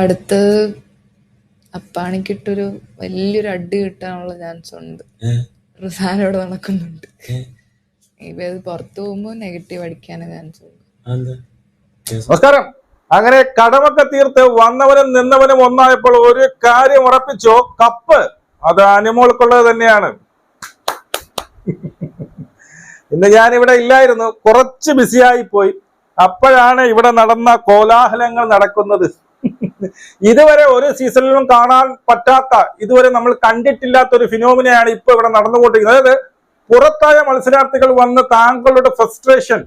അടുത്ത് അപ്പാണിക്കിട്ടൊരു വലിയൊരു അടി കിട്ടാനുള്ള ചാൻസ് ഉണ്ട്. റിസാനോട് നടക്കുന്നുണ്ട്. ഇപ്പൊ അത് പുറത്തു പോകുമ്പോ നെഗറ്റീവ് അടിക്കാനേ ചാൻസ് ഉണ്ട്. നമസ്കാരം. അങ്ങനെ കടമൊക്കെ തീർത്ത് വന്നവനും നിന്നവനും ഒന്നായപ്പോൾ ഒരു കാര്യം ഉറപ്പിച്ചോ? കപ്പ്. അത് അനുമോൾക്കുള്ളത് തന്നെയാണ്. ഇന്ന് ഞാൻ ഇവിടെ ഇല്ലായിരുന്നു. കുറച്ച് ബിസിയായി പോയി. അപ്പോഴാണ് ഇവിടെ നടന്ന കോലാഹലങ്ങൾ നടക്കുന്നത്. ഇതുവരെ ഒരു സീസണിലും കാണാൻ പറ്റാത്ത ഇതുവരെ നമ്മൾ കണ്ടിട്ടില്ലാത്ത ഒരു ഫിനോമിനയാണ് ഇപ്പൊ ഇവിടെ നടന്നുകൊണ്ടിരിക്കുന്നത്. അതായത് പുറത്തായ മത്സരാർത്ഥികൾ വന്ന് താങ്കളുടെ ഫ്രസ്ട്രേഷൻ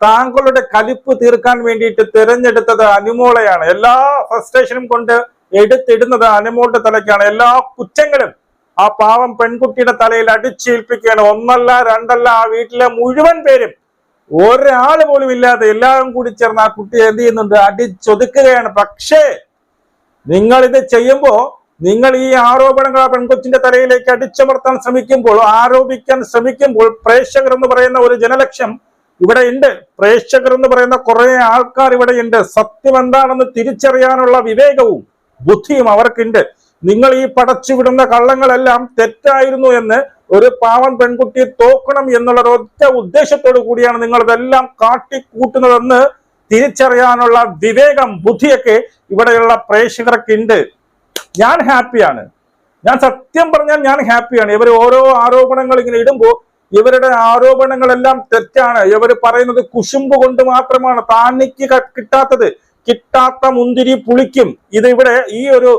താങ്കളുടെ കലിപ്പ് തീർക്കാൻ വേണ്ടിയിട്ട് തിരഞ്ഞെടുത്തത് അനുമോളയാണ്. എല്ലാ ഫ്രസ്ട്രേഷനും കൊണ്ട് എടുത്തിടുന്നത് അനുമോളുടെ തലയ്ക്കാണ്. എല്ലാ കുറ്റങ്ങളും ആ പാവം പെൺകുട്ടിയുടെ തലയിൽ അടിച്ചേൽപ്പിക്കുകയാണ്. ഒന്നല്ല രണ്ടല്ല ആ വീട്ടിലെ മുഴുവൻ പേരും ഒരാൾ പോലും ഇല്ലാതെ എല്ലാവരും കൂടി ചേർന്ന് ആ കുട്ടിയെ എന്ത് ചെയ്യുന്നുണ്ട്? അടിച്ചൊതുക്കുകയാണ്. പക്ഷേ നിങ്ങൾ ഇത് ചെയ്യുമ്പോ നിങ്ങൾ ഈ ആരോപണങ്ങൾ ആ പെൺകൊച്ചിന്റെ തലയിലേക്ക് അടിച്ചമർത്താൻ ശ്രമിക്കുമ്പോൾ ആരോപിക്കാൻ ശ്രമിക്കുമ്പോൾ പ്രേക്ഷകർ എന്ന് പറയുന്ന ഒരു ജനലക്ഷ്യം ഇവിടെ ഉണ്ട്. പ്രേക്ഷകർ എന്ന് പറയുന്ന കുറെ ആൾക്കാർ ഇവിടെ ഉണ്ട്. സത്യം എന്താണെന്ന് തിരിച്ചറിയാനുള്ള വിവേകവും ബുദ്ധിയും അവർക്കുണ്ട്. നിങ്ങൾ ഈ പടച്ചുവിടുന്ന കള്ളങ്ങളെല്ലാം തെറ്റായിരുന്നു എന്ന് ഒരു പാവൻ പെൺകുട്ടിയെ തോക്കണം എന്നുള്ള ഒറ്റ ഉദ്ദേശത്തോടു കൂടിയാണ് നിങ്ങൾ ഇതെല്ലാം കാട്ടിക്കൂട്ടുന്നതെന്ന് തിരിച്ചറിയാനുള്ള വിവേകം ബുദ്ധിയൊക്കെ ഇവിടെയുള്ള പ്രേക്ഷകർക്കുണ്ട്. ഞാൻ ഹാപ്പിയാണ്. ഞാൻ സത്യം പറഞ്ഞാൽ ഞാൻ ഹാപ്പിയാണ്. ഇവർ ഓരോ ആരോപണങ്ങൾ ഇങ്ങനെ ഇടുമ്പോൾ ഇവരുടെ ആരോപണങ്ങളെല്ലാം തെറ്റാണ്. ഇവർ പറയുന്നത് കുശുമ്പ് കൊണ്ട് മാത്രമാണ്. താനിക്ക് കിട്ടാത്തത് കിട്ടാത്ത മുന്തിരി പുളിക്കും. ഇത് ഇവിടെ ഈ ഒരു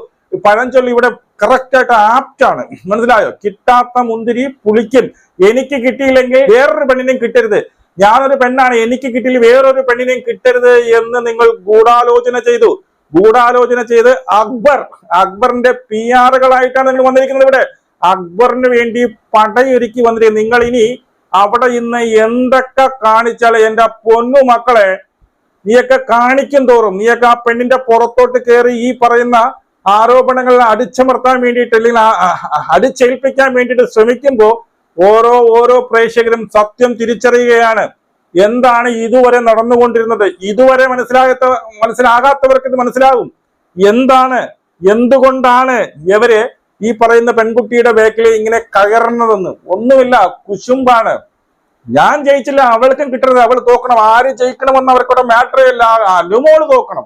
പഴഞ്ചൊല്ലി ഇവിടെ കറക്റ്റായിട്ട് ആപ്റ്റ് ആണ്. മനസ്സിലായോ? കിട്ടാത്ത മുന്തിരി പുളിക്കും. എനിക്ക് കിട്ടിയില്ലെങ്കിൽ വേറൊരു പെണ്ണിനെയും കിട്ടരുത്. ഞാനൊരു പെണ്ണാണ് എനിക്ക് കിട്ടിയില്ല വേറൊരു പെണ്ണിനെയും കിട്ടരുത് എന്ന് നിങ്ങൾ ഗൂഢാലോചന ചെയ്തു. ഗൂഢാലോചന ചെയ്ത് അക്ബർ അക്ബറിന്റെ പി ആറുകളായിട്ടാണ് നിങ്ങൾ വന്നിരിക്കുന്നത് ഇവിടെ. അക്ബറിന് വേണ്ടി പടയൊരുക്കി വന്നിരിക്കുന്നത് നിങ്ങൾ ഇനി അവിടെ ഇന്ന് എന്തൊക്കെ കാണിച്ചാൽ എന്റെ പൊന്നു മക്കളെ നീയൊക്കെ കാണിക്കും തോറും നീയൊക്കെ ആ പെണ്ണിന്റെ പുറത്തോട്ട് കയറി ഈ പറയുന്ന ആരോപണങ്ങളെ അടിച്ചമർത്താൻ വേണ്ടിയിട്ട് അല്ലെങ്കിൽ അടിച്ചേൽപ്പിക്കാൻ വേണ്ടിയിട്ട് ശ്രമിക്കുമ്പോൾ ഓരോ ഓരോ പ്രേക്ഷകരും സത്യം തിരിച്ചറിയുകയാണ്. എന്താണ് ഇതുവരെ നടന്നുകൊണ്ടിരുന്നത്? ഇതുവരെ മനസ്സിലാകാത്ത മനസ്സിലാകാത്തവർക്ക് ഇത് മനസ്സിലാകും. എന്താണ്? എന്തുകൊണ്ടാണ് ഇവരെ ഈ പറയുന്ന പെൺകുട്ടിയുടെ ബാക്കിൽ ഇങ്ങനെ കയറുന്നതെന്ന്? ഒന്നുമില്ല കുശുമ്പാണ്. ഞാൻ ജയിച്ചില്ല അവൾക്കും കിട്ടരുത്. അവൾ തോക്കണം. ആര് ജയിക്കണമെന്ന് അവർക്കൂടെ മാറ്ററേ ഇല്ല. അനുമോൾ തോക്കണം.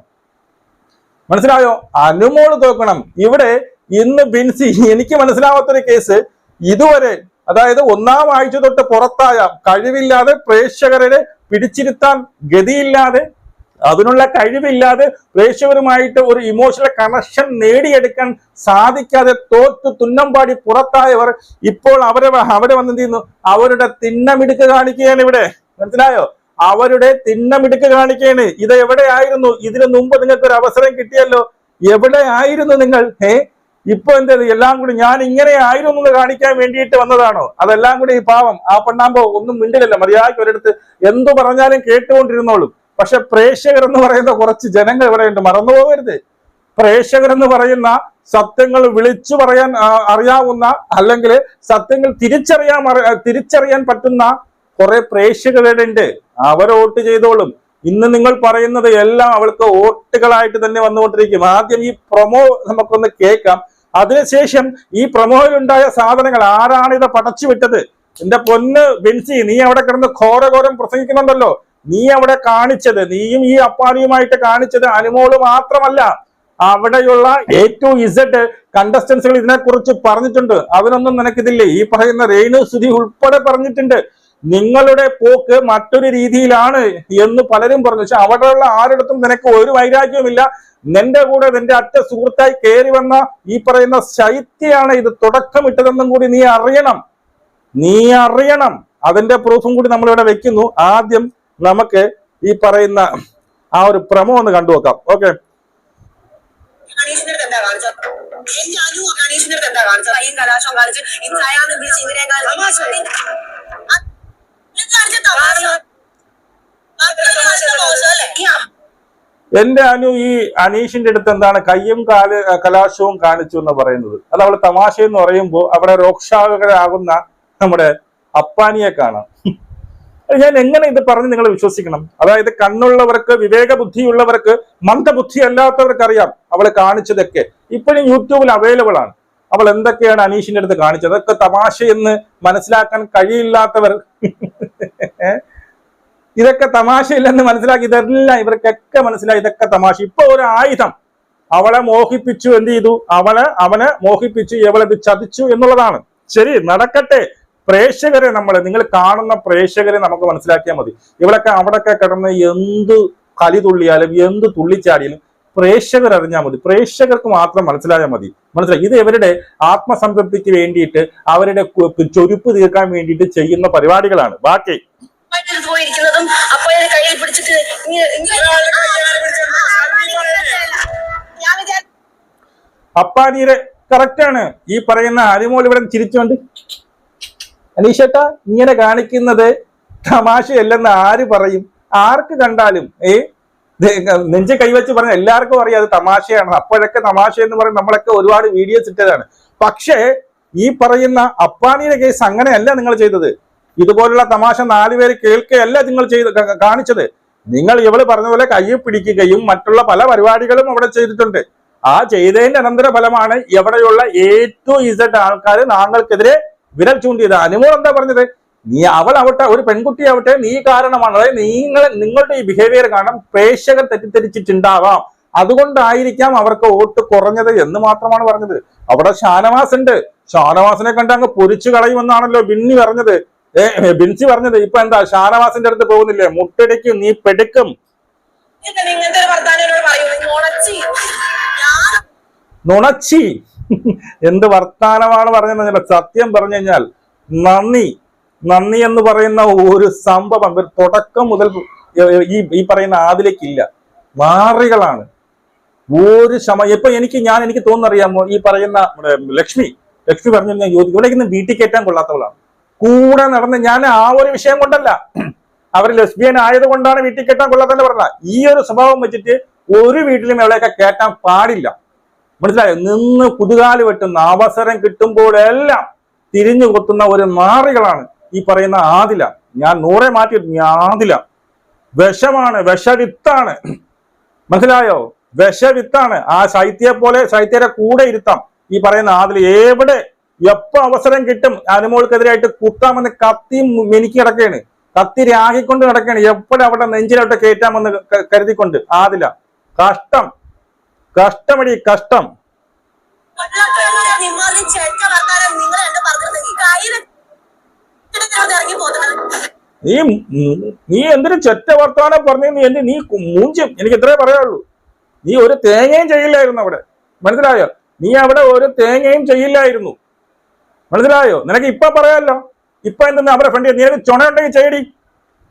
മനസ്സിലായോ? അനുമോൾ തോക്കണം. ഇവിടെ ഇന്ന് ബിൻസി എനിക്ക് മനസ്സിലാവാത്തൊരു കേസ്. ഇതുവരെ അതായത് ഒന്നാം ആഴ്ച തൊട്ട് പുറത്തായ കഴിവില്ലാതെ പ്രേക്ഷകരെ പിടിച്ചിരുത്താൻ ഗതിയില്ലാതെ അതിനുള്ള കഴിവില്ലാതെ പ്രേക്ഷകരുമായിട്ട് ഒരു ഇമോഷണൽ കണക്ഷൻ നേടിയെടുക്കാൻ സാധിക്കാതെ തോറ്റു തുന്നമ്പാടി പുറത്തായവർ ഇപ്പോൾ അവരെ അവരെ വന്ന് എന്ത് ചെയ്യുന്നു അവരുടെ തിന്നമിടുക്ക് കാണിക്കുകയാണ് ഇവിടെ. മനസ്സിലായോ? അവരുടെ തിന്നമിടുക്ക് കാണിക്കുകയാണ്. ഇത് എവിടെ ആയിരുന്നു ഇതിനു മുമ്പ് നിങ്ങൾക്ക് ഒരു അവസരം കിട്ടിയല്ലോ. എവിടെ ആയിരുന്നു നിങ്ങൾ? ഏ ഇപ്പൊ എന്തത് എല്ലാം കൂടി ഞാൻ ഇങ്ങനെ ആയിരുന്നു കാണിക്കാൻ വേണ്ടിയിട്ട് വന്നതാണോ? അതെല്ലാം കൂടി ഈ പാവം ആ പെണ്ണാമ്പോ ഒന്നും മിണ്ടില്ലല്ലോ. മര്യാദയ്ക്ക് ഒരിടത്ത് എന്തു പറഞ്ഞാലും കേട്ടുകൊണ്ടിരുന്നോളും. പക്ഷെ പ്രേക്ഷകർ എന്ന് പറയുന്ന കുറച്ച് ജനങ്ങൾ ഇവിടെയുണ്ട് മറന്നു പോകരുത്. പ്രേക്ഷകർ എന്ന് പറയുന്ന സത്യങ്ങൾ വിളിച്ചു പറയാൻ അറിയാവുന്ന അല്ലെങ്കിൽ സത്യങ്ങൾ തിരിച്ചറിയാൻ തിരിച്ചറിയാൻ പറ്റുന്ന കുറെ പ്രേക്ഷകരുടെ ഉണ്ട്. അവർ വോട്ട് ചെയ്തോളും. ഇന്ന് നിങ്ങൾ പറയുന്നത് എല്ലാം അവൾക്ക് വോട്ടുകളായിട്ട് തന്നെ വന്നുകൊണ്ടിരിക്കും. ആദ്യം ഈ പ്രൊമോ നമുക്കൊന്ന് കേൾക്കാം. അതിനുശേഷം ഈ പ്രമോഹിലുണ്ടായ സാധനങ്ങൾ ആരാണ് ഇത് പടച്ചു വിട്ടത്? എന്റെ പൊന്ന് ബെൻസി നീ അവിടെ കിടന്ന് ഘോരഘോരം പ്രസംഗിക്കുന്നുണ്ടല്ലോ. നീ അവിടെ കാണിച്ചത് നീയും ഈ അപ്പാലിയുമായിട്ട് കാണിച്ചത് അനുമോൾ മാത്രമല്ല. അവിടെയുള്ള എ ടു ഇസഡ് കണ്ടസ്റ്റൻസുകൾ ഇതിനെക്കുറിച്ച് പറഞ്ഞിട്ടുണ്ട്. അവനൊന്നും നിനക്കിതില്ലേ? ഈ പറയുന്ന രേണു സുധി ഉൾപ്പെടെ പറഞ്ഞിട്ടുണ്ട്. നിങ്ങളുടെ പോക്ക് മറ്റൊരു രീതിയിലാണ് എന്ന് പലരും പറഞ്ഞു. പക്ഷെ അവിടെയുള്ള ആരിടത്തും നിനക്ക് ഒരു വൈരാഗ്യവുമില്ല. നിന്റെ കൂടെ നിന്റെ അറ്റ സുഹൃത്തായി കയറി വന്ന ഈ പറയുന്ന ശൈത്യാണ് ഇത് തുടക്കമിട്ടതെന്നും കൂടി നീ അറിയണം. നീ അറിയണം. അതിന്റെ പ്രൂഫും കൂടി നമ്മളിവിടെ വെക്കുന്നു. ആദ്യം നമുക്ക് ഈ പറയുന്ന ആ ഒരു പ്രമോ ഒന്ന് ഓക്കെ. അടുത്ത് എന്താ കാണിച്ചത്? എന്റെ അനു അനീഷിന്റെ എന്താ കാണിച്ചത്? കലാശവും കാണിച്ച് വിളിച്ച് ഇവരെ കാണിച്ച് കാണിച്ച തമാശ അത്ര തമാശ മോശമല്ലേ ഈ എന്റെ അനു ഈ അനീഷിന്റെ അടുത്ത് എന്താണ് കയ്യും കാൽ കലാശവും കാണിച്ചു എന്ന് പറയുന്നത്. അത് അവൾ തമാശ എന്ന് പറയുമ്പോൾ അവിടെ രോക്ഷാകരാകുന്ന നമ്മുടെ അപ്പാനിയെ കാണാം. ഞാൻ എങ്ങനെ ഇത് പറഞ്ഞ് നിങ്ങൾ വിശ്വസിക്കണം? അതായത് കണ്ണുള്ളവർക്ക് വിവേക ബുദ്ധിയുള്ളവർക്ക് മന്ദബുദ്ധി അല്ലാത്തവർക്ക് അറിയാം അവളെ കാണിച്ചതൊക്കെ. ഇപ്പോഴും യൂട്യൂബിൽ അവൈലബിൾ ആണ്. അവൾ എന്തൊക്കെയാണ് അനീഷിന്റെ അടുത്ത് കാണിച്ചത്? അതൊക്കെ തമാശയെന്ന് മനസ്സിലാക്കാൻ കഴിയില്ലാത്തവർ ഇതൊക്കെ തമാശയില്ലെന്ന് മനസ്സിലാക്കി ഇതെല്ലാം ഇവർക്കൊക്കെ മനസ്സിലായി ഇതൊക്കെ തമാശ. ഇപ്പൊ ഒരു ആയുധം അവളെ മോഹിപ്പിച്ചു എന്ത് ചെയ്തു? അവളെ അവനെ മോഹിപ്പിച്ചു ഇത് ചതിച്ചു എന്നുള്ളതാണ്. ശരി നടക്കട്ടെ. പ്രേക്ഷകരെ നമ്മൾ നിങ്ങൾ കാണുന്ന പ്രേക്ഷകരെ നമുക്ക് മനസ്സിലാക്കിയാൽ മതി. ഇവളൊക്കെ അവിടൊക്കെ കിടന്ന് എന്ത് കലി തുള്ളിയാലും എന്ത് തുള്ളിച്ചാടിയാലും പ്രേക്ഷകർ അറിഞ്ഞാൽ മതി. പ്രേക്ഷകർക്ക് മാത്രം മനസ്സിലായാൽ മതി. മനസ്സിലായി? ഇത് ഇവരുടെ ആത്മസംതൃപ്തിക്ക് വേണ്ടിയിട്ട് അവരുടെ ചൊരുപ്പ് തീർക്കാൻ വേണ്ടിയിട്ട് ചെയ്യുന്ന പരിപാടികളാണ്. ബാക്കി ആയിട്ട് പോയിരിക്കുന്നതും അപ്പോഴെ കയ്യിൽ പിടിച്ചിട്ട് അപ്പാനിയുടെ കറക്റ്റാണ് ഈ പറയുന്ന അരിമോൾ ഇവിടെ ചിരിച്ചുകൊണ്ട് അനീഷേട്ട ഇങ്ങനെ കാണിക്കുന്നത് തമാശയല്ലെന്ന് ആര് പറയും? ആർക്ക് കണ്ടാലും ഏ? നെഞ്ച് കൈവച്ച് പറഞ്ഞ എല്ലാവർക്കും അറിയാം അത് തമാശയാണ്. അപ്പോഴൊക്കെ തമാശ എന്ന് പറയും നമ്മളൊക്കെ ഒരുപാട് വീഡിയോസ് ഇട്ടതാണ്. പക്ഷേ ഈ പറയുന്ന അപ്പാനിയുടെ കേസ് അങ്ങനെയല്ല നിങ്ങൾ ചെയ്തത്. ഇതുപോലുള്ള തമാശ നാലുപേര് കേൾക്കുകയല്ല നിങ്ങൾ ചെയ്ത് ക- കാണിച്ചത്. നിങ്ങൾ ഇവൾ പറഞ്ഞ പോലെ കയ്യിൽ പിടിക്കുകയും മറ്റുള്ള പല പരിപാടികളും അവിടെ ചെയ്തിട്ടുണ്ട്. ആ ചെയ്തതിന്റെ അനന്തര ഫലമാണ് എവിടെയുള്ള എ ടു ഇസഡ് ആൾക്കാർ താങ്കൾക്കെതിരെ വിരൽ ചൂണ്ടിയത്. അനുമോൾ എന്താ പറഞ്ഞത്? നീ അവൾ ആവട്ടെ ഒരു പെൺകുട്ടി ആവട്ടെ നീ കാരണമാണ്. അതായത് നിങ്ങൾ നിങ്ങളുടെ ഈ ബിഹേവിയർ കാരണം പ്രേക്ഷകർ തെറ്റിദ്ധരിച്ചിട്ടുണ്ടാവാം. അതുകൊണ്ടായിരിക്കാം അവർക്ക് വോട്ട് കുറഞ്ഞത് എന്ന് മാത്രമാണ് പറഞ്ഞത്. അവിടെ ഷാനവാസ് ഉണ്ട്. ഷാനവാസിനെ കണ്ട് അങ്ങ് പൊരിച്ചു കളയുമെന്നാണല്ലോ ബിന്നി പറഞ്ഞത്. ഏ ബിൻസി പറഞ്ഞത് ഇപ്പൊ എന്താ ഷാനവാസിന്റെ അടുത്ത് പോകുന്നില്ലേ? മുട്ടടിക്കും നീ പെടുക്കും. നുണച്ചി. എന്ത് വർത്താനമാണ് പറഞ്ഞത് സത്യം പറഞ്ഞു കഴിഞ്ഞാൽ നന്ദി. നന്ദി എന്ന് പറയുന്ന ഒരു സംഭവം തുടക്കം മുതൽ ഈ ഈ പറയുന്ന ആദിലേക്കില്ല. മാറികളാണ് ഒരു ശമ ഇപ്പൊ എനിക്ക് ഞാൻ എനിക്ക് തോന്നുന്നറിയാമോ? ഈ പറയുന്ന ലക്ഷ്മി ലക്ഷ്മി പറഞ്ഞു ഞാൻ ചോദിക്കും ഇവിടെ ഇന്ന് വീട്ടിൽ കയറ്റാൻ കൊള്ളാത്തവളാണ്. കൂടെ നടന്ന് ഞാൻ ആ ഒരു വിഷയം കൊണ്ടല്ല. അവർ ലെസ്ബിയൻ ആയത് കൊണ്ടാണ് വീട്ടിൽ കെട്ടാൻ കൊള്ളാത്ത പറഞ്ഞ ഈ ഒരു സ്വഭാവം വെച്ചിട്ട് ഒരു വീട്ടിലും എവിടെയൊക്കെ കയറ്റാൻ പാടില്ല. മനസ്സിലായോ? നിന്ന് കുതുകാൽ വെട്ടുന്ന അവസരം കിട്ടുമ്പോഴെല്ലാം തിരിഞ്ഞു കൊത്തുന്ന ഒരു നാറികളാണ് ഈ പറയുന്ന ആദില. ഞാൻ നൂറെ മാറ്റി ആദില. വിഷമാണ് വിഷവിത്താണ്. മനസ്സിലായോ? വിഷവിത്താണ്. ആ ശൈത്യയെ പോലെ ശൈത്യരെ കൂടെ ഇരുത്താം ഈ പറയുന്ന ആദില. എവിടെ എപ്പോ അവസരം കിട്ടും അനുമോൾക്കെതിരായിട്ട് കുത്താമെന്ന് കത്തി മെനിക്ക് കിടക്കുകയാണ് കത്തി രാഗിക്കൊണ്ട് നടക്കുകയാണ് എപ്പോഴും അവിടെ നെഞ്ചിലോട്ട് കയറ്റാമെന്ന് കരുതിക്കൊണ്ട്. ആദില. കഷ്ടം. കഷ്ടമടി കഷ്ടം. നീ നീ എന്തൊരു ചെറ്റ വർത്തമാനം പറഞ്ഞു നീ എന്റെ നീ മൂഞ്ചും. എനിക്ക് ഇത്രേ പറയാനുള്ളൂ. നീ ഒരു തേങ്ങയും ചെയ്യില്ലായിരുന്നു അവിടെ. മനസ്സിലായോ? നീ അവിടെ ഒരു തേങ്ങയും ചെയ്യില്ലായിരുന്നു. മനസ്സിലായോ? നിനക്ക് ഇപ്പൊ പറയാമല്ലോ ഇപ്പൊ എന്തെന്ന് അവരെ ഫ്രണ്ട് നിനക്ക് ചുണ ഉണ്ടെങ്കിൽ ചെയ്യടി.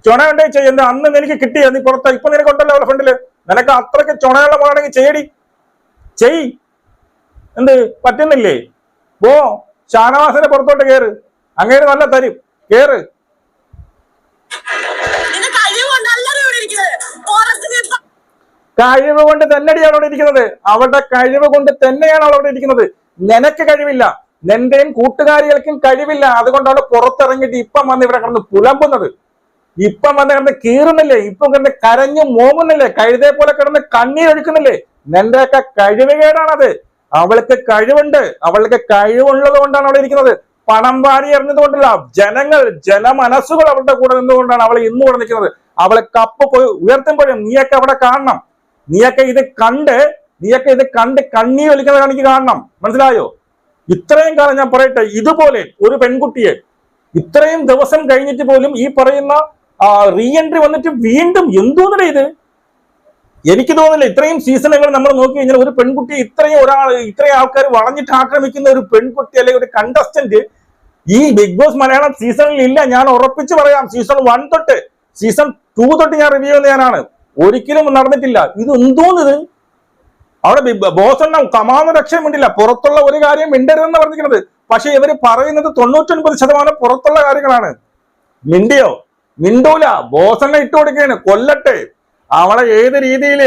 ചുണ ഉണ്ടെങ്കിൽ ചെയ്യ. എന്താ അന്ന് നിനക്ക് കിട്ടിയ നീ പുറത്ത ഇപ്പൊ നിനക്കുണ്ടല്ലോ അവരുടെ ഫ്രണ്ടിൽ നിനക്ക് അത്രയ്ക്ക് ചുണയുള്ള പോകണമെങ്കിൽ ചെയ്യടി. ചെയ് എന്ത്? പറ്റുന്നില്ലേ? പോ. ഷാനവാസിനെ പുറത്തോട്ട് കേറ്. അങ്ങേര് നല്ല തരും. കേറ്. കഴിവ് കൊണ്ട് തന്നെയാണ് അവിടെ ഇരിക്കുന്നത്. അവളുടെ കഴിവ് കൊണ്ട് തന്നെയാണ് അവിടെ ഇരിക്കുന്നത്. നിനക്ക് കഴിവില്ല. നിന്റെയും കൂട്ടുകാരികൾക്കും കഴിവില്ല. അതുകൊണ്ടാണ് പുറത്തിറങ്ങിയിട്ട് ഇപ്പം വന്ന് ഇവിടെ കിടന്ന് പുലമ്പുന്നത്. ഇപ്പം വന്ന് കിടന്ന് കീറുന്നില്ലേ? ഇപ്പം കിടന്ന് കരഞ്ഞു മോങ്ങുന്നില്ലേ? കഴുതേ പോലെ കിടന്ന് കണ്ണീരൊഴുക്കുന്നില്ലേ? നിന്റെയൊക്കെ കഴിവുകേടാണത് അവൾക്ക് കഴിവുണ്ട്. അവൾക്ക് കഴിവുള്ളത് കൊണ്ടാണ് അവിടെ ഇരിക്കുന്നത്. പണം വാരി എറിഞ്ഞത് കൊണ്ടല്ല ജനങ്ങൾ ജനമനസ്സുകൾ അവളുടെ കൂടെ നിന്നുകൊണ്ടാണ് അവൾ ഇന്ന് ഇവിടെ നിൽക്കുന്നത്. അവളെ കപ്പ് പോയി ഉയർത്തുമ്പോഴും നീയൊക്കെ അവിടെ കാണണം. നീയൊക്കെ ഇത് കണ്ട് നീയൊക്കെ ഇത് കണ്ട് കണ്ണീർ വലിക്കുന്നത് എനിക്ക് കാണണം. മനസ്സിലായോ? ഇത്രയും കാലം ഞാൻ പറയട്ടെ ഇതുപോലെ ഒരു പെൺകുട്ടിയെ ഇത്രയും ദിവസം കഴിഞ്ഞിട്ട് പോലും ഈ പറയുന്ന റീ എൻട്രി വന്നിട്ട് വീണ്ടും എന്തോന്നില്ല ഇത്? എനിക്ക് തോന്നുന്നില്ല ഇത്രയും സീസണുകൾ നമ്മൾ നോക്കി കഴിഞ്ഞാൽ ഒരു പെൺകുട്ടി ഇത്രയും ഒരാൾ ഇത്രയും ആൾക്കാർ വളഞ്ഞിട്ട് ആക്രമിക്കുന്ന ഒരു പെൺകുട്ടി അല്ലെങ്കിൽ ഒരു കണ്ടസ്റ്റന്റ് ഈ ബിഗ് ബോസ് മലയാളം സീസണിൽ ഇല്ല. ഞാൻ ഉറപ്പിച്ച് പറയാം സീസൺ വൺ തൊട്ട് സീസൺ ടു തൊട്ട് ഞാൻ റിവ്യൂ ചെയ്യുന്നതാണ് ഒരിക്കലും നടന്നിട്ടില്ല. ഇത് എന്തോന്നിത് അവിടെ ബോസ് എണ്ണം കമാന്ന് രക്ഷയും മിണ്ടില്ല. പുറത്തുള്ള ഒരു കാര്യം മിണ്ടരുതെന്ന് പറഞ്ഞിരിക്കുന്നത്. പക്ഷെ ഇവർ പറയുന്നത് തൊണ്ണൂറ്റൊൻപത് ശതമാനം പുറത്തുള്ള കാര്യങ്ങളാണ്. മിണ്ടിയോ? മിണ്ടൂല. ബോസ് എണ്ണ ഇട്ട് കൊടുക്കുകയാണ്. കൊല്ലട്ടെ. അവളെ ഏത് രീതിയിൽ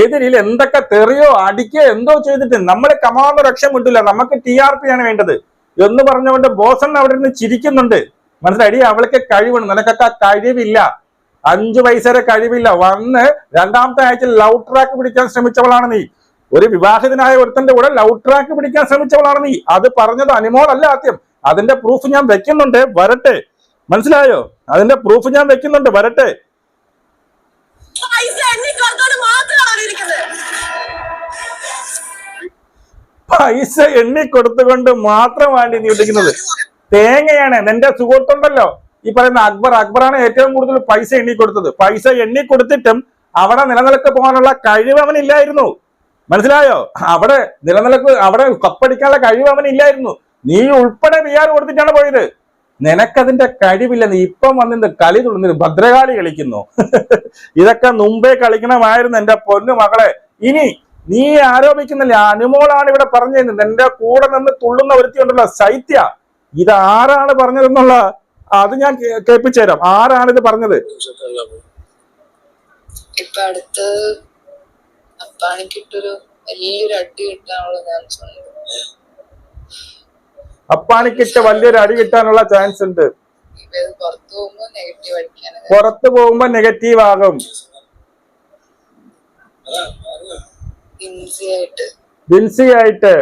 ഏത് രീതിയിൽ എന്തൊക്കെ തെറിയോ അടിക്കോ എന്തോ ചെയ്തിട്ട് നമ്മളെ കമാന്ന് രക്ഷ മിണ്ടില്ല. നമുക്ക് ടി ആർ പി ആണ് വേണ്ടത്. എന്ന് പറഞ്ഞുകൊണ്ട് ബോസ് എണ്ണ അവിടെ നിന്ന് ചിരിക്കുന്നുണ്ട്. മനസ്സിലായി? അവൾക്ക് കഴിവുണ്ട്. നിനക്കൊക്കെ കഴിവില്ല. അഞ്ചു പൈസയുടെ കഴിവില്ല. വന്ന് രണ്ടാമത്തെ ആഴ്ച ലവ് ട്രാക്ക് പിടിക്കാൻ ശ്രമിച്ചവളാണ് നീ. ഒരു വിവാഹിതനായ ഒരുത്തന്റെ കൂടെ ലവ് ട്രാക്ക് പിടിക്കാൻ ശ്രമിച്ചവളാണ് നീ. അത് പറഞ്ഞത് അനുമോളല്ല ആദ്യം. അതിന്റെ പ്രൂഫ് ഞാൻ വെക്കുന്നുണ്ട്. വരട്ടെ. മനസ്സിലായോ? അതിന്റെ പ്രൂഫ് ഞാൻ വെക്കുന്നുണ്ട്. വരട്ടെ. പൈസ എണ്ണി കൊടുത്തുകൊണ്ട് മാത്രമാണ് നീ വിളിക്കുന്നത് തേങ്ങയാണ്. നിന്റെ സുഹൃത്തുണ്ടല്ലോ. ഈ പറയുന്ന അക്ബർ അക്ബറാണ് ഏറ്റവും കൂടുതൽ പൈസ എണ്ണിക്കൊടുത്തത്. പൈസ എണ്ണിക്കൊടുത്തിട്ടും അവിടെ നിലനിൽക്ക് പോകാനുള്ള കഴിവ് അവനില്ലായിരുന്നു. മനസ്സിലായോ? അവിടെ നിലനിൽക്ക് അവിടെ കപ്പടിക്കാനുള്ള കഴിവ് അവനില്ലായിരുന്നു. നീ ഉൾപ്പെടെ ആർ കൊടുത്തിട്ടാണ് പോയത്. നിനക്കതിന്റെ കഴിവില്ല. നീ ഇപ്പം വന്നിട്ട് കളി തുള്ളുന്നത് ഭദ്രകാളി കളിക്കുന്നു. ഇതൊക്കെ മുമ്പേ കളിക്കണമായിരുന്നു എന്റെ പൊന്നു മകളെ. ഇനി നീ ആരോപിക്കുന്നില്ല. അനുമോളാണ് ഇവിടെ പറഞ്ഞത് എന്റെ കൂടെ നിന്ന് തുള്ളുന്ന ഒരുത്തി ഉണ്ടല്ലോ ശൈത്യ ഇത് ആരാണ് പറഞ്ഞതെന്നുള്ള അത് ഞാൻ കേൾപ്പിച്ചു തരാം ആരാണ് ഇത് പറഞ്ഞത്? ഇപ്പൊ അടുത്ത് അപ്പാണിക്കിട്ടൊരു വലിയൊരു അടി കിട്ടാനുള്ള ചാൻസ് ഉണ്ട്. അപ്പാണിക്കിട്ട് വലിയൊരു അടി കിട്ടാനുള്ള ചാൻസ് ഉണ്ട്. പുറത്തു പോകുമ്പോ നെഗറ്റീവ് ആകും. ബിൻസി ആയിട്ട് ബിൻസി ആയിട്ട്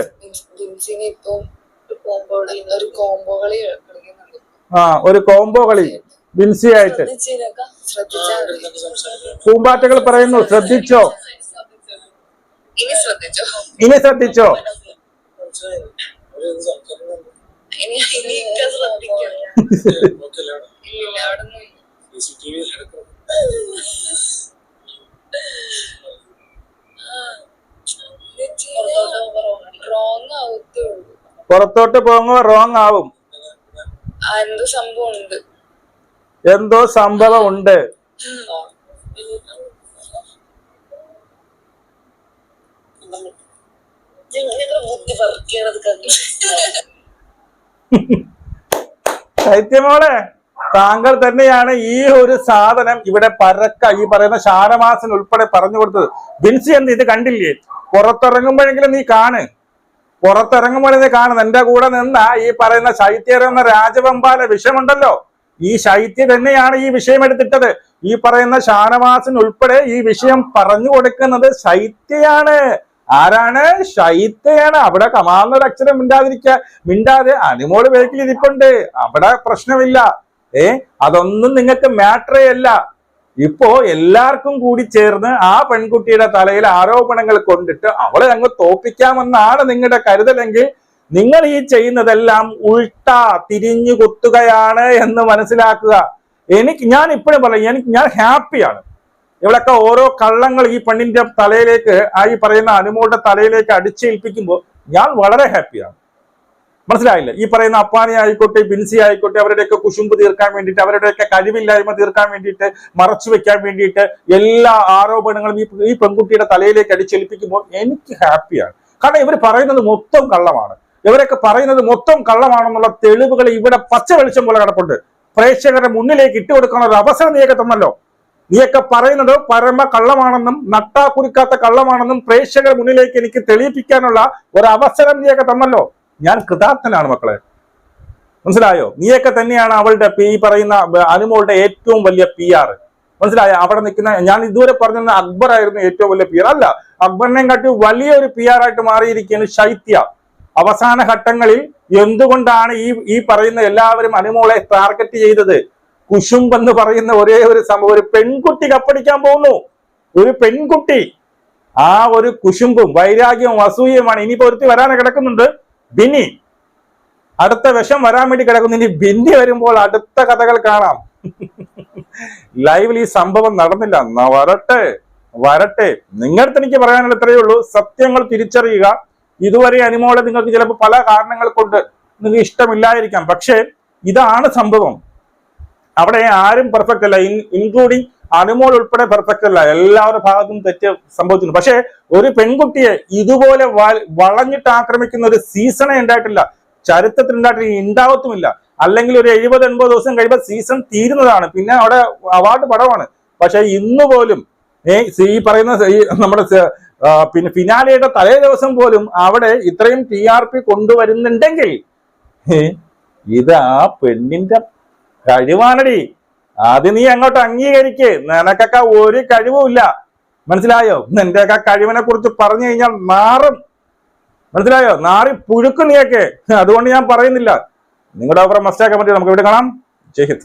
ബിൻസിന് ഇപ്പം കോംബോ ഒരു കോംബോ കളി ആ ഒരു കോംബോ കളി. ബിൻസി ആയിട്ട് പൂമ്പാറ്റകൾ പറയുന്നു ശ്രദ്ധിച്ചോ? ഇനി ശ്രദ്ധിച്ചോ? പുറത്തോട്ട് പോകുമ്പോ റോങ് ആവും. എന്തോ സംഭവം ഉണ്ട് എന്തോ സംഭവം ഉണ്ട്. ശൈത്യമോളെ താങ്കൾ തന്നെയാണ് ഈ ഒരു സാധനം ഇവിടെ പരക്ക ഈ പറയുന്ന ഷാനവാസൻ ഉൾപ്പെടെ പറഞ്ഞു കൊടുത്തത്. ബിൻസി എന്ത് ഇത് കണ്ടില്ലേ? പുറത്തിറങ്ങുമ്പോഴെങ്കിലും നീ കാണ്. പുറത്തിറങ്ങുമ്പോഴേ ഇത് കാണുന്നു എന്റെ കൂടെ നിന്ന ഈ പറയുന്ന ശൈത്യർ എന്ന രാജവെമ്പാല വിഷമുണ്ടല്ലോ ഈ ശൈത്യ തന്നെയാണ് ഈ വിഷയം എടുത്തിട്ടത്. ഈ പറയുന്ന ഷാനവാസൻ ഉൾപ്പെടെ ഈ വിഷയം പറഞ്ഞു കൊടുക്കുന്നത് ശൈത്യയാണ്. ആരാണ്? ശൈത്യയാണ്. അവിടെ കമാന്നൊരു അക്ഷരം മിണ്ടാതിരിക്കുക മിണ്ടാതെ അനുമോൾ വേക്കിൽ ഇരിപ്പുണ്ട് അവിടെ പ്രശ്നമില്ല. ഏ? അതൊന്നും നിങ്ങൾക്ക് മാറ്ററേ അല്ല ഇപ്പോ എല്ലാവർക്കും കൂടി ചേർന്ന് ആ പെൺകുട്ടിയുടെ തലയിൽ ആരോപണങ്ങൾ കൊണ്ടിട്ട് അവളെ അങ്ങ് തോപ്പിക്കാമെന്നാണ് നിങ്ങളുടെ കരുതലെങ്കിൽ നിങ്ങൾ ഈ ചെയ്യുന്നതെല്ലാം ഉൾട്ട തിരിഞ്ഞു കുത്തുകയാണ് എന്ന് മനസ്സിലാക്കുക. എനിക്ക് ഞാൻ ഇപ്പോഴും പറയും എനിക്ക് ഞാൻ ഹാപ്പിയാണ്. ഇവിടൊക്കെ ഓരോ കള്ളങ്ങൾ ഈ പെണ്ണിന്റെ തലയിലേക്ക് ആ ഈ പറയുന്ന അനുമോളുടെ തലയിലേക്ക് അടിച്ചേൽപ്പിക്കുമ്പോൾ ഞാൻ വളരെ ഹാപ്പിയാണ്. മനസ്സിലായില്ലേ? ഈ പറയുന്ന അപ്പാനി ആയിക്കോട്ടെ ബിൻസി ആയിക്കോട്ടെ അവരുടെയൊക്കെ കുശുമ്പ് തീർക്കാൻ വേണ്ടിയിട്ട് അവരുടെയൊക്കെ കഴിവില്ലായ്മ തീർക്കാൻ വേണ്ടിയിട്ട് മറച്ചു വെക്കാൻ വേണ്ടിയിട്ട് എല്ലാ ആരോപണങ്ങളും ഈ ഈ പെൺകുട്ടിയുടെ തലയിലേക്ക് അടിച്ചേൽപ്പിക്കുമ്പോൾ എനിക്ക് ഹാപ്പിയാണ്. കാരണം ഇവർ പറയുന്നത് മൊത്തം കള്ളമാണ്. ഇവരൊക്കെ പറയുന്നത് മൊത്തം കള്ളമാണെന്നുള്ള തെളിവുകൾ ഇവിടെ പച്ച വെളിച്ചം പോലെ കിടപ്പുണ്ട്. പ്രേക്ഷകരുടെ മുന്നിലേക്ക് ഇട്ടുകൊടുക്കാനുള്ള ഒരു അവസരം നീയൊക്കെ തന്നല്ലോ. നീയൊക്കെ പറയുന്നത് പരമ കള്ളമാണെന്നും നട്ടാ കുറിക്കാത്ത കള്ളമാണെന്നും പ്രേക്ഷകരുടെ മുന്നിലേക്ക് എനിക്ക് തെളിയിപ്പിക്കാനുള്ള ഒരു അവസരം നീയൊക്കെ തന്നല്ലോ. ഞാൻ കൃതാർത്ഥനാണ് മക്കളെ. മനസ്സിലായോ? നീയൊക്കെ തന്നെയാണ് അവളുടെ ഈ പറയുന്ന അനുമോളുടെ ഏറ്റവും വലിയ പി ആർ മനസ്സിലായോ? അവിടെ നിൽക്കുന്ന ഞാൻ ഇതുവരെ പറഞ്ഞിരുന്ന അക്ബർ ആയിരുന്നു ഏറ്റവും വലിയ പി ആർ അല്ല അക്ബറിനെയും കാട്ടി വലിയ ഒരു പി ആർ ആയിട്ട് മാറിയിരിക്കുകയാണ് ശൈത്യ. അവസാന ഘട്ടങ്ങളിൽ എന്തുകൊണ്ടാണ് ഈ ഈ പറയുന്ന എല്ലാവരും അനുമോളെ ടാർഗറ്റ് ചെയ്തത്? കുശുംബ് എന്ന് പറയുന്ന ഒരേ ഒരു സംഭവം ഒരു പെൺകുട്ടി കപ്പടിക്കാൻ പോകുന്നു. ഒരു പെൺകുട്ടി. ആ ഒരു കുശുമ്പും വൈരാഗ്യവും അസൂയയുമാണ്. ഇനിയിപ്പോ ഒരുത്തി വരാനെ കിടക്കുന്നുണ്ട്. ബിന്നി അടുത്ത വിഷം വരാൻ വേണ്ടി കിടക്കുന്നു ഇനി ബിന്നി വരുമ്പോൾ അടുത്ത കഥകൾ കാണാം. ലൈവിൽ ഈ സംഭവം നടന്നില്ല. വരട്ടെ വരട്ടെ. നിങ്ങളുടെ എനിക്ക് പറയാനുള്ള ഇത്രയേ ഉള്ളൂ. സത്യങ്ങൾ തിരിച്ചറിയുക. ഇതുവരെ അനുമോളെ നിങ്ങൾക്ക് ചിലപ്പോൾ പല കാരണങ്ങൾ കൊണ്ട് നിങ്ങൾക്ക് ഇഷ്ടമില്ലായിരിക്കാം. പക്ഷേ ഇതാണ് സംഭവം. അവിടെ ആരും പെർഫെക്റ്റ് അല്ല. ഇൻക്ലൂഡിങ് അനുമോൾ ഉൾപ്പെടെ പെർഫെക്റ്റ് അല്ല. എല്ലാവരുടെ ഭാഗത്തും തെറ്റ് സംഭവിച്ചിട്ടുണ്ട്. പക്ഷെ ഒരു പെൺകുട്ടിയെ ഇതുപോലെ വളഞ്ഞിട്ട് ആക്രമിക്കുന്ന ഒരു സീസണേ ഉണ്ടായിട്ടില്ല. ചരിത്രത്തിൽ ഉണ്ടായിട്ട് ഉണ്ടാവത്തുമില്ല അല്ലെങ്കിൽ ഒരു എഴുപത് എൺപത് ദിവസം കഴിയുമ്പോൾ സീസൺ തീരുന്നതാണ്. പിന്നെ അവിടെ അവാർഡ് പടമാണ്. പക്ഷെ ഇന്ന് പോലും ഈ പറയുന്ന നമ്മുടെ പിന്നെ ഫിനാലയുടെ തലേ ദിവസം പോലും അവിടെ ഇത്രയും ടി ആർ പി കൊണ്ടുവരുന്നുണ്ടെങ്കിൽ ഇത് ആ പെണ്ണിന്റെ കഴിവാണടി. അത് നീ അങ്ങോട്ട് അംഗീകരിക്ക്. നിനക്കൊക്കെ ഒരു കഴിവുമില്ല മനസ്സിലായോ? നിന്റെയൊക്കെ കഴിവിനെ കുറിച്ച് പറഞ്ഞു കഴിഞ്ഞാൽ മാറും മനസ്സിലായോ? നാറി പുഴുക്കും നീയൊക്കെ. അതുകൊണ്ട് ഞാൻ പറയുന്നില്ല. നിങ്ങളുടെ അപ്പുറം മസ്റ്റാക്കാൻ പറ്റി നമുക്ക് ഇവിടെ കാണാം? ജയ് ഹിന്ദ്.